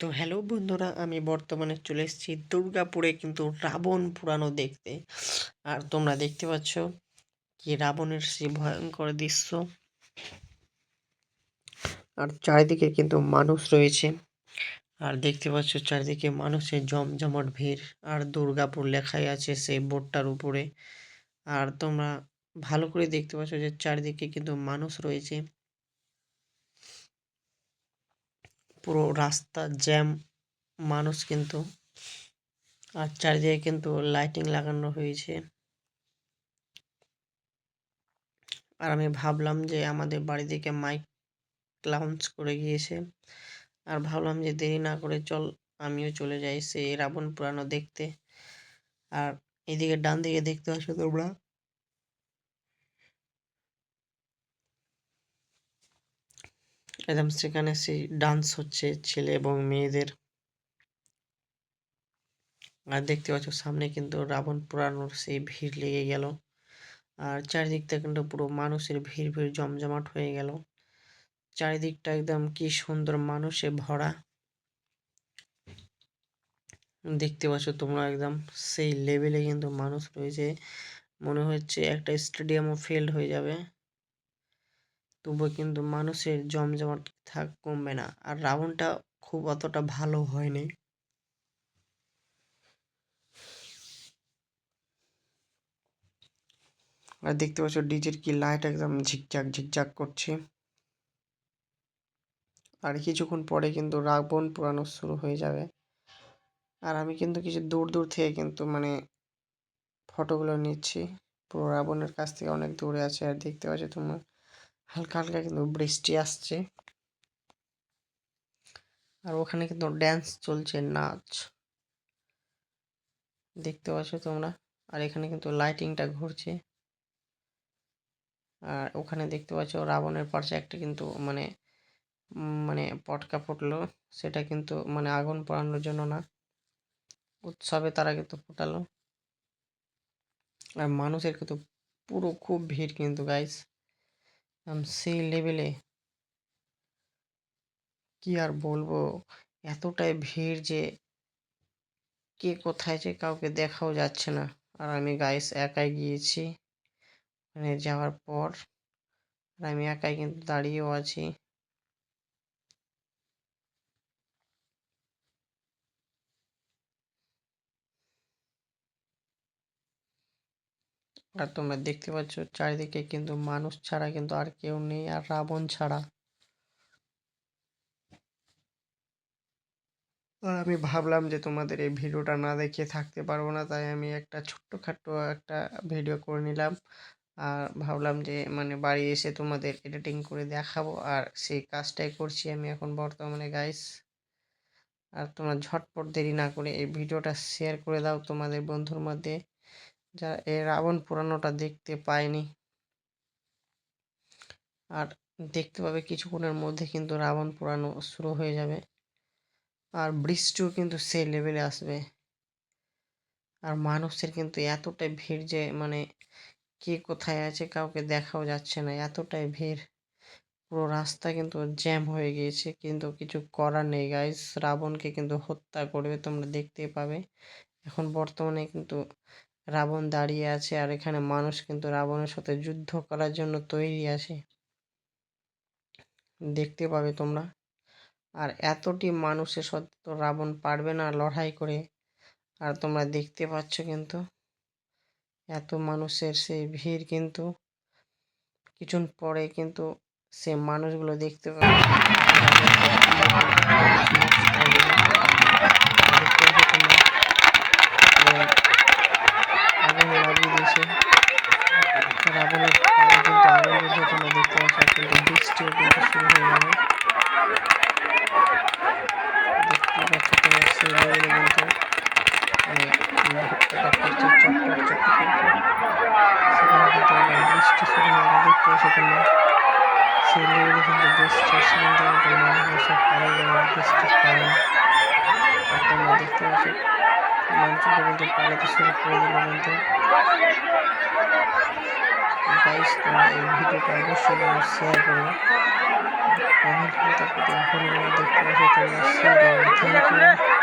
তো হ্যালো বন্ধুরা, আমি বর্তমানে চলে এসেছি দুর্গাপুরে কিন্তু রাবণ পুরানো দেখতে। আর তোমরা দেখতে পাচ্ছ কি রাবণের সেই ভয়ঙ্কর দৃশ্য। আর চারিদিকে কিন্তু মানুষ রয়েছে। আর দেখতে পাচ্ছ চারিদিকে মানুষের জমজমাট ভিড়। আর দুর্গাপুর লেখাই আছে সেই বোর্ডটার উপরে। আর তোমরা ভালো করে দেখতে পাচ্ছ যে চারিদিকে কিন্তু মানুষ রয়েছে। পুরো রাস্তা জ্যাম, মানুষ কিন্তু, আর চারিদিকে কিন্তু লাইটিং লাগানো হয়েছে। আর আমি ভাবলাম যে আমাদের বাড়ি থেকে মাইক লঞ্চ করে গিয়েছে। আর ভাবলাম যে দেরি না করে চল, আমিও চলে যাই সে রাবণ পুরানো দেখতে। আর এদিকে ডান দিকে দেখতে পাচ্ছ তোমরা। একদম সেখানে সেই ডান্স হচ্ছে ছেলে এবং মেয়েদের। আর দেখতে পাচ্ছ সামনে কিন্তু রাবণ পুরানোর সেই ভিড় লেগে গেল। আর চারিদিকটা কিন্তু পুরো মানুষের ভিড় ভিড় জমজমাট হয়ে গেল। চারিদিকটা একদম কি সুন্দর মানুষে ভরা। দেখতে পাচ্ছ তোমরা একদম সেই লেভেলে কিন্তু মানুষ রয়েছে। মনে হচ্ছে একটা স্টেডিয়ামও ফেল্ড হয়ে যাবে। তবুও কিন্তু মানুষের জমজমাট থাক কমবে না। আর রাউন্ডটা খুব অতটা ভালো হয়নি। আর দেখতে পাচ্ছ ডিজের কি লাইট একদম ঝিকঝাক ঝিকঝাক করছে। আর কিছুক্ষণ পরে কিন্তু রাবণ পুরানো শুরু হয়ে যাবে। আর আমি কিন্তু কিছু দূর দূর থেকে কিন্তু মানে ফটোগুলো নিচ্ছি। পুরো রাবণের কাছ থেকে অনেক দূরে আছে। আর দেখতে পাচ্ছ তোমার হালকা হালকা কিন্তু বৃষ্টি আসছে। আর ওখানে কিন্তু ড্যান্স চলছে, নাচ। দেখতে পাচ্ছ তোমরা? আর এখানে কিন্তু লাইটিংটা ঘুরছে। আর ওখানে দেখতে পাচ্ছ রাবণের পাশে একটা কিন্তু মানে মানে পটকা ফুটলো। সেটা কিন্তু মানে আগুন পোড়ানোর জন্য না। উৎসবে তারা কিন্তু ফুটালো। আর মানুষের কিন্তু পুরো খুব ভিড় কিন্তু গাইস সেই লেভেলে কি আর বলব? এতটাই ভিড় যে কে কোথায় যে কাউকে দেখাও যাচ্ছে না। আর আমি গাইস একাই গিয়েছি। মানে যাওয়ার পর আর আমি একাই কিন্তু দাঁড়িয়েও আছি। আর তোমরা দেখতে পাচ্ছ চারিদিকে কিন্তু মানুষ ছাড়া কিন্তু আর কেউ নেই, আর রাবণ ছাড়া। আর আমি ভাবলাম যে তোমাদের এই ভিডিওটা না দেখে থাকতে পারব না, তাই আমি একটা ছোট্টখাটো একটা ভিডিও করে নিলাম। আর ভাবলাম যে মানে বাড়ি এসে তোমাদের এডিটিং করে দেখাবো, আর সেই কাজটাই করছি আমি এখন বর্তমানে গাইস আর তোমরা ঝটপট দেরি না করে এই ভিডিওটা শেয়ার করে দাও তোমাদের বন্ধুর মধ্যে। যারা এই রাবণ পুরানোটা দেখতে পায়নি। আর দেখতে পাবে কিছুক্ষণের মধ্যে কিন্তু রাবণ পুরানো শুরু হয়ে যাবে। আর বৃষ্টিও কিন্তু সেই লেভেলে আসবে। আর মানুষের কিন্তু এতটাই ভিড় যে মানে কে কোথায় আছে কাউকে দেখাও যাচ্ছে না। এতটাই ভিড়। পুরো রাস্তা কিন্তু জ্যাম হয়ে গিয়েছে। কিন্তু কিছু করার নেই গাইস রাবণকে কিন্তু হত্যা করবে, তোমরা দেখতেই পাবে। এখন বর্তমানে কিন্তু রাবণ দাঁড়িয়ে আছে আর এখানে মানুষ কিন্তু রাবণের সাথে যুদ্ধ করার জন্য তৈরি আছে। দেখতে পাবে তোমরা। আর এতটি মানুষের তো রাবণ পারবে না লড়াই করে। আর তোমরা দেখতে পাচ্ছ কিন্তু এত মানুষের সেই ভিড় কিন্তু। কিছুক্ষণ পরে কিন্তু সে মানুষগুলো দেখতে পাবে আগুন লাগিয়ে দিয়েছে রাবণের কিন্তু আগুন তোমরা দেখতে পাচ্ছ কিন্তু বৃষ্টিও কিন্তু শুরু হয়ে যাবে লেভেলে করছে চটপট চটপট সেখানে কিন্তু বৃষ্টি শুরু হয়ে গেল, দেখতে পাচ্ছি তোমরা। সেই লেভেলে কিন্তু সেখান থেকে কিন্তু মানুষ সব পালিয়ে গেল বৃষ্টির কারণে আর তোমরা দেখতে পাচ্ছ, মানুষগুলো কিন্তু পালাতে শুরু করে দিল কিন্তু। গাইস তোমরা এই ভিডিওটা অবশ্যই শেয়ার করবে কমেন্ট করতে ভুলবে না দেখতে পাচ্ছ, তোমরা শেয়ার করবে থ্যাংক ইউ